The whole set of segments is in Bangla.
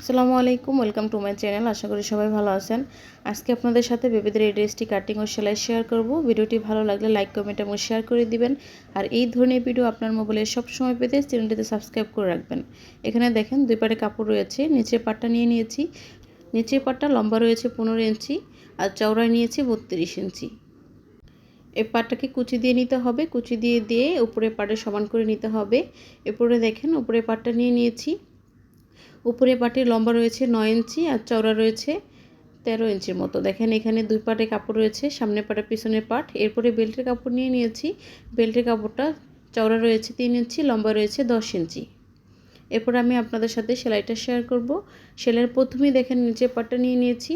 আসসালামু আলাইকুম, ওয়েলকাম টু মাই চ্যানেল। আশা করি সবাই ভালো আছেন। আজকে আপনাদের সাথে বেবিদের এই ড্রেসটি কাটিং ও সেলাই শেয়ার করব। ভিডিওটি ভালো লাগলে লাইক কমেন্ট এবং শেয়ার করে দিবেন। আর এই ধরনের ভিডিও আপনার মোবাইলে সবসময় পেতে চ্যানেলটিতে সাবস্ক্রাইব করে রাখবেন। এখানে দেখেন দুই পাটে কাপড় রয়েছে। নিচের পাটটা নিয়ে নিয়েছি। নিচের পাটটা লম্বা রয়েছে পনেরো ইঞ্চি আর চওড়ায় নিয়েছি বত্রিশ ইঞ্চি। এই পাটটাকে কুচি দিয়ে নিতে হবে। কুচি দিয়ে দিয়ে উপরে পাটে সমান করে নিতে হবে। এরপরে দেখেন উপরে পাটটা নিয়ে নিয়েছি। উপরে পাটির লম্বা রয়েছে নয় ইঞ্চি আর চওড়া রয়েছে তেরো ইঞ্চির মতো। দেখেন এখানে দুই পাটে কাপড় রয়েছে, সামনের পাটের পিছনের পাট। এরপরে বেল্টের কাপড় নিয়ে নিয়েছি। বেল্টের কাপড়টা চওড়া রয়েছে তিন ইঞ্চি, লম্বা রয়েছে দশ ইঞ্চি। এরপর আমি আপনাদের সাথে সেলাইটা শেয়ার করব। সেলাইয়ের প্রথমেই দেখেন নিচের পাটটা নিয়ে নিয়েছি।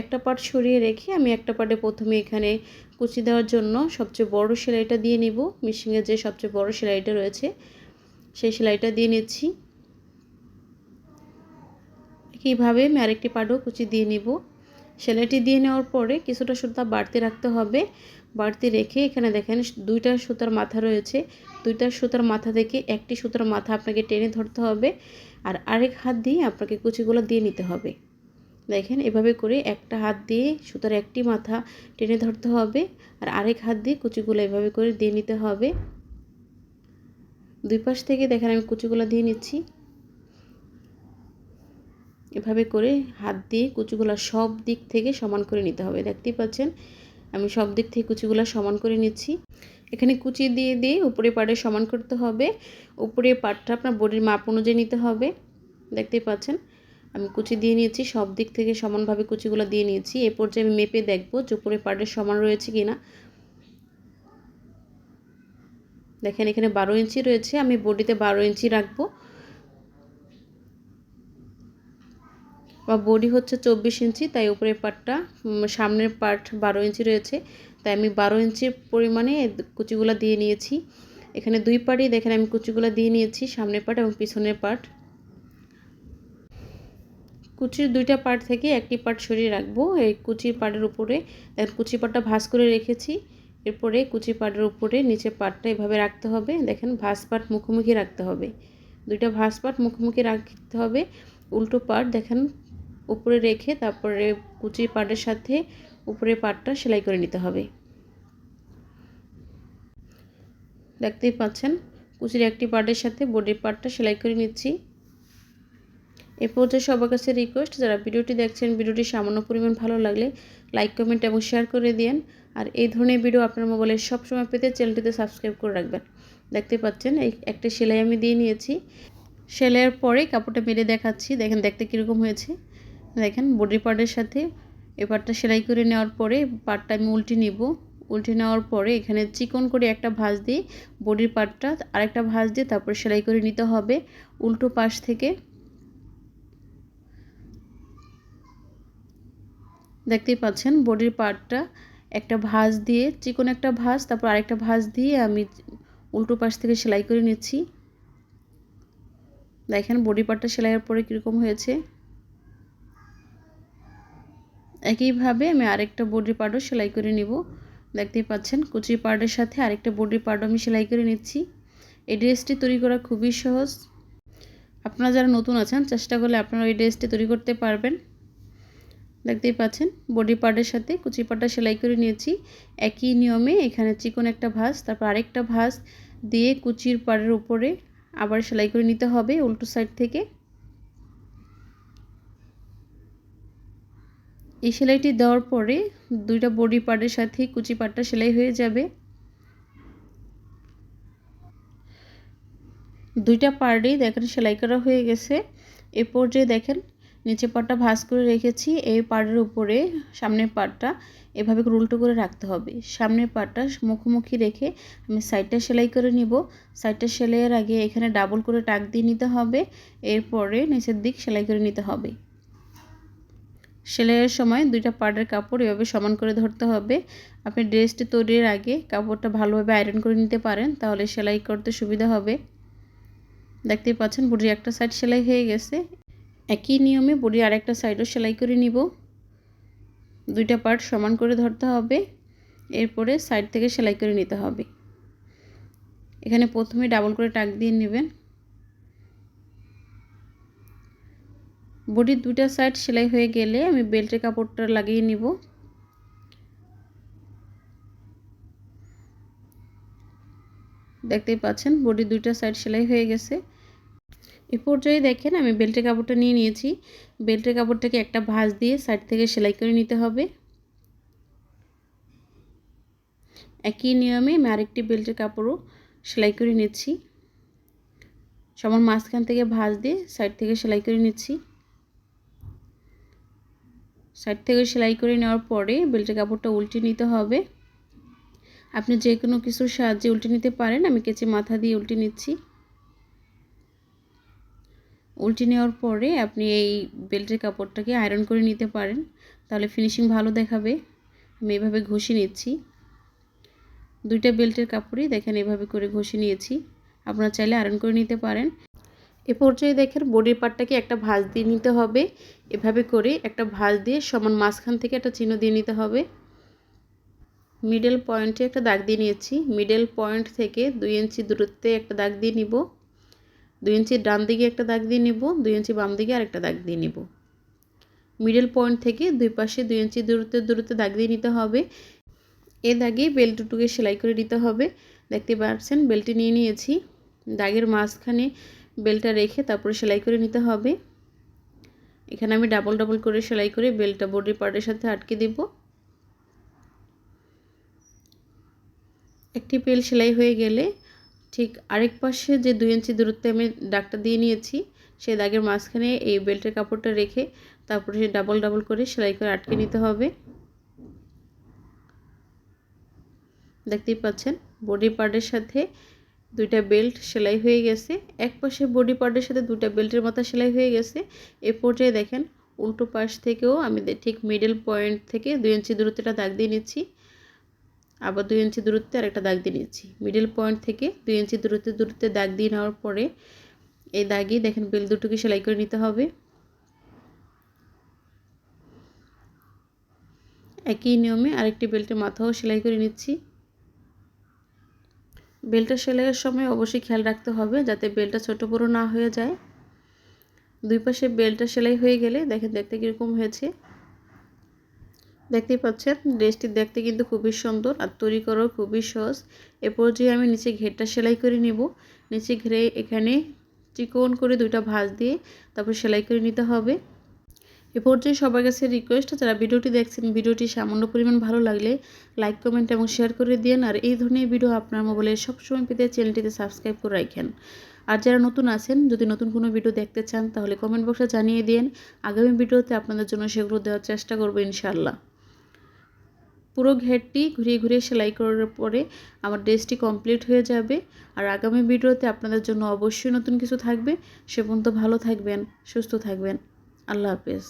একটা পাট সরিয়ে রেখে আমি একটা পাটে প্রথমে এখানে কুচি দেওয়ার জন্য সবচেয়ে বড় সেলাইটা দিয়ে নিব। মিশিংয়ের যে সবচেয়ে বড় সেলাইটা রয়েছে, সেই সেলাইটা দিয়ে নিচ্ছি। কীভাবে আমি আরেকটি পাটও কুচি দিয়ে নিব? সেলাইটি দিয়ে নেওয়ার পরে কিছুটা সুতা বাড়তি রাখতে হবে। বাড়তি রেখে এখানে দেখেন দুইটা সুতার মাথা রয়েছে। দুইটা সুতার মাথা থেকে একটি সুতার মাথা আপনাকে টেনে ধরতে হবে আর আরেক হাত দিয়ে আপনাকে কুচিগুলো দিয়ে নিতে হবে। দেখেন এভাবে করে একটা হাত দিয়ে সুতার একটি মাথা টেনে ধরতে হবে আর আরেক হাত দিয়ে কুচিগুলো এভাবে করে দিয়ে নিতে হবে। দুই পাশ থেকে দেখেন আমি কুচিগুলো দিয়ে নিচ্ছি। এভাবে করে হাত দিয়ে কুচিগুলো সব দিক থেকে সমান করে নিতে হবে। দেখতেই পাচ্ছেন, আমি সব দিক থেকে কুচিগুলো সমান করে নিচ্ছি। এখানে কুচি দিয়ে দিয়ে উপরে পাড়ে সমান করতে হবে। উপরে পাটটা আপনার বডির মাপ অনুযায়ী নিতে হবে। দেখতেই পাচ্ছেন, আমি কুচি দিয়ে নিয়েছি, সব দিক থেকে সমানভাবে কুচিগুলো দিয়ে নিয়েছি। এ পর্যায়ে আমি মেপে দেখব যে উপরে পাড়ের সমান রয়েছে কি না দেখেন, এখানে বারো ইঞ্চি রয়েছে, আমি বডিতে বারো ইঞ্চি রাখব। বা বডি হচ্ছে চব্বিশ ইঞ্চি, তাই উপরের পার্টটা সামনের পার্ট বারো ইঞ্চি রয়েছে। তাই আমি বারো ইঞ্চির পরিমাণে কুচিগুলো দিয়ে নিয়েছি। এখানে দুই পার্টই দেখেন আমি কুচিগুলো দিয়ে নিয়েছি, সামনের পার্ট এবং পিছনের পার্ট কুচির দুইটা পার্ট থেকে একটি পার্ট সরিয়ে রাখব। এই কুচির পার্টের উপরে দেখেন কুচি পাটটা ভাঁজ করে রেখেছি। এরপরে কুচি পাটের উপরে নিচে পাটটা এভাবে রাখতে হবে। দেখেন ভাঁজ পাট মুখোমুখি রাখতে হবে। দুইটা ভাঁজ পাট মুখোমুখি রাখতে হবে। উল্টো পাট, দেখেন উপরে রেখে তারপরে কুচির পাটের সাথে উপরে পাটটা সেলাই করে নিতে হবে। দেখতেই পাচ্ছেন, কুচির একটি পার্টের সাথে বডির পার্টটা সেলাই করে নিচ্ছি। এ পর্যায়ে সবার কাছে রিকোয়েস্ট যারা ভিডিওটি দেখছেন, ভিডিওটি সামান্য পরিমাণ ভালো লাগলে লাইক কমেন্ট এবং শেয়ার করে দিন আর এই ধরনের ভিডিও আপনার মোবাইলে সবসময় পেতে চ্যানেলটিতে সাবস্ক্রাইব করে রাখবেন। দেখতে পাচ্ছেন, এই একটা সেলাই আমি দিয়ে নিয়েছি। সেলাইয়ের পরে কাপড়টা মেরে দেখাচ্ছি, দেখেন দেখতে কীরকম হয়েছে। দেখেন বডি পার্টের সাথে। এ পার্টটা সেলাই করে নেওয়ার পরে পার্টটা আমি উল্টে নিব। উল্টে নেওয়ার পরে এখানে চিকন করে একটা ভাঁজ দিয়ে বডির পার্টটা আরেকটা ভাঁজ দিয়ে তারপর সেলাই করে নিতে হবে উল্টো পাশ থেকে। দেখতেই পাচ্ছেন বডির পার্টটা একটা ভাঁজ দিয়ে, চিকন একটা ভাঁজ, তারপর আরেকটা ভাঁজ দিয়ে আমি উল্টো পাশ থেকে সেলাই করে নিচ্ছি। দেখেন বডি পার্টটা সেলাইয়ের পরে কীরকম হয়েছে। একইভাবে আমি আরেকটা বডি পার্টও সেলাই করে নিব। দেখতেই পাচ্ছেন, কুচি পার্টের সাথে আরেকটা বডি পার্টও আমি সেলাই করে নিচ্ছি। এই ড্রেসটি তৈরি করা খুবই সহজ। আপনারা যারা নতুন আছেন, চেষ্টা করলে আপনারা এই ড্রেসটি তৈরি করতে পারবেন। দেখতেই পাচ্ছেন, বডি পার্টের সাথে কুচি পাটটা সেলাই করে নিয়েছি। একই নিয়মে এখানে চিকন একটা ভাঁজ, তারপর আরেকটা ভাঁজ দিয়ে কুচির পাড়ের উপরে আবার সেলাই করে নিতে হবে উল্টো সাইড থেকে। এই সেলাইটি দেওয়ার পরে দুইটা বডি পার্টের সাথে কুচি পাটটা সেলাই হয়ে যাবে। দুইটা পার্টেই দেখেন সেলাই করা হয়ে গেছে। এ পর্যায়ে দেখেন নিচে পাটটা ভাঁজ করে রেখেছি, এই পাড়ের উপরে সামনের পাটটা এভাবে উল্টো করে রাখতে হবে। সামনের পাটটা মুখোমুখি রেখে আমি সাইডটা সেলাই করে নিব। সাইডটা সেলাইয়ের আগে এখানে ডাবল করে টাক দিয়ে নিতে হবে, এরপরে নিচের দিক সেলাই করে নিতে হবে। সেলাইয়ের সময় দুইটা পার্টের কাপড় এভাবে সমান করে ধরতে হবে। আপনি ড্রেসটি তৈরির আগে কাপড়টা ভালোভাবে আয়রন করে নিতে পারেন, তাহলে সেলাই করতে সুবিধা হবে। দেখতেই পাচ্ছেন, বুড়ির একটা সাইড সেলাই হয়ে গেছে। একই নিয়মে বড়ি আরেকটা সাইডও সেলাই করে নিব। দুইটা পার্ট সমান করে ধরতে হবে, এরপরে সাইড থেকে সেলাই করে নিতে হবে। এখানে প্রথমে ডাবল করে টাক দিয়ে নেবেন। বডির দুইটা সাইড সেলাই হয়ে গেলে আমি বেল্টের কাপড়টা লাগিয়ে নিব। দেখতেই পাচ্ছেন, বডির দুইটা সাইড সেলাই হয়ে গেছে। এ পর্যায়ে দেখেন, আমি বেল্টের কাপড়টা নিয়ে নিয়েছি। বেল্টের কাপড়টাকে একটা ভাঁজ দিয়ে সাইড থেকে সেলাই করে নিতে হবে। একই নিয়মে আমি আরেকটি বেল্টের কাপড়ও সেলাই করে নিচ্ছি। সবার মাঝখান থেকে ভাঁজ দিয়ে সাইড থেকে সেলাই করে নিচ্ছি। সাইড থেকে সেলাই করে নেওয়ার পরে বেল্টের কাপড়টা উল্টে নিতে হবে। আপনি যে কোনো কিছুর সাহায্যে উল্টে নিতে পারেন। আমি কেচে মাথা দিয়ে উল্টে নিচ্ছি। উল্টে নেওয়ার পরে আপনি এই বেল্টের কাপড়টাকে আয়রন করে নিতে পারেন। তাহলে ফিনিশিং ভালো দেখাবে। আমি এভাবে ঘষে নিচ্ছি। দুইটা বেল্টের কাপড়ই দেখেন এভাবে করে ঘষে নিয়েছি। আপনারা চাইলে আয়রন করে নিতে পারেন। এ পর্যায়ে দেখেন বডির পার্টটাকে একটা ভাঁজ দিয়ে নিতে হবে। এভাবে করে একটা ভাঁজ দিয়ে সমান মাঝখান থেকে একটা চিহ্ন দিয়ে নিতে হবে। মিডল পয়েন্টে একটা দাগ দিয়ে নিয়েছি। মিডল পয়েন্ট থেকে দুই ইঞ্চি দূরত্বে একটা দাগ দিয়ে নিব। দুই ইঞ্চি ডান দিকে একটা দাগ দিয়ে নিব। দুই ইঞ্চি বাম দিকে আরেকটা দাগ দিয়ে নিব। মিডল পয়েন্ট থেকে দুই পাশে দুই ইঞ্চি দূরত্বে দূরত্বে দাগ দিয়ে নিতে হবে। এ দাগে বেল্ট দুটোকে সেলাই করে দিতে হবে। দেখতে পাচ্ছেন, বেল্টটি নিয়ে নিয়েছি। দাগের মাঝখানে বেলটা রেখে তারপরে সেলাই করে নিতে হবে। এখানে আমি ডাবল ডাবল করে সেলাই করে বেলটা বডি পার্টের সাথে আটকে দিব। একটি বেল সেলাই হয়ে গেলে ঠিক আরেক পাশে যে দুই ইঞ্চি দূরত্বে আমি দাগটা দিয়ে নিয়েছি, সেই দাগের মাঝখানে এই বেল্টের কাপড়টা রেখে তারপরে সে ডাবল ডাবল করে সেলাই করে আটকে নিতে হবে। দেখতেই পাচ্ছেন বডি পার্টের সাথে দুইটা বেল্ট সেলাই হয়ে গেছে। এক পাশে বডি পার্টের সাথে দুটা বেল্টের মাথা সেলাই হয়ে গেছে। এ পর্যায়ে দেখেন, উল্টো পাশ থেকেও আমি ঠিক মিডল পয়েন্ট থেকে দুই ইঞ্চি দূরত্বটা দাগ দিয়ে নিচ্ছি। আবার দুই ইঞ্চি দূরত্বে আরেকটা দাগ দিয়ে নিচ্ছি। মিডল পয়েন্ট থেকে দুই ইঞ্চি দূরত্বে দূরত্বে দাগ দিয়ে নেওয়ার পরে এই দাগই দেখেন বেল দুটোকে সেলাই করে নিতে হবে। একই নিয়মে আরেকটি বেল্টের মাথাও সেলাই করে নিচ্ছি। বেলটা সেলাইয়ের সময় অবশ্যই খেয়াল রাখতে হবে যাতে বেলটা ছোট বড়ো না হয়ে যায়। দুই পাশে বেলটা সেলাই হয়ে গেলে দেখেন দেখতে কীরকম হয়েছে। দেখতেই পাচ্ছেন, ড্রেসটি দেখতে কিন্তু খুবই সুন্দর আর তৈরি করাও খুবই সহজ। এ পর্যায়ে আমি নিচে ঘেরটা সেলাই করে নিব। নিচে ঘেরে এখানে চিকন করে দুইটা ভাঁজ দিয়ে তারপর সেলাই করে নিতে হবে। এ পর্যায়ে সবার কাছে রিকোয়েস্ট যারা ভিডিওটি দেখছেন, ভিডিওটি সামান্য পরিমাণ ভালো লাগলে লাইক কমেন্ট এবং শেয়ার করে দিন আর এই ধরনের ভিডিও আপনার মোবাইলে সবসময় পেতে চ্যানেলটিতে সাবস্ক্রাইব করে রাখেন। আর যারা নতুন আছেন, যদি নতুন কোনো ভিডিও দেখতে চান, তাহলে কমেন্ট বক্সে জানিয়ে দিন আগামী ভিডিওতে আপনাদের জন্য সেগুলো দেওয়ার চেষ্টা করব ইনশাল্লাহ পুরো ঘেরটি ঘুরিয়ে ঘুরিয়ে সেলাই করার পরে আমার ড্রেসটি কমপ্লিট হয়ে যাবে। আর আগামী ভিডিওতে আপনাদের জন্য অবশ্যই নতুন কিছু থাকবে। সে পর্যন্ত ভালো থাকবেন, সুস্থ থাকবেন। আল্লাহ হাফেজ।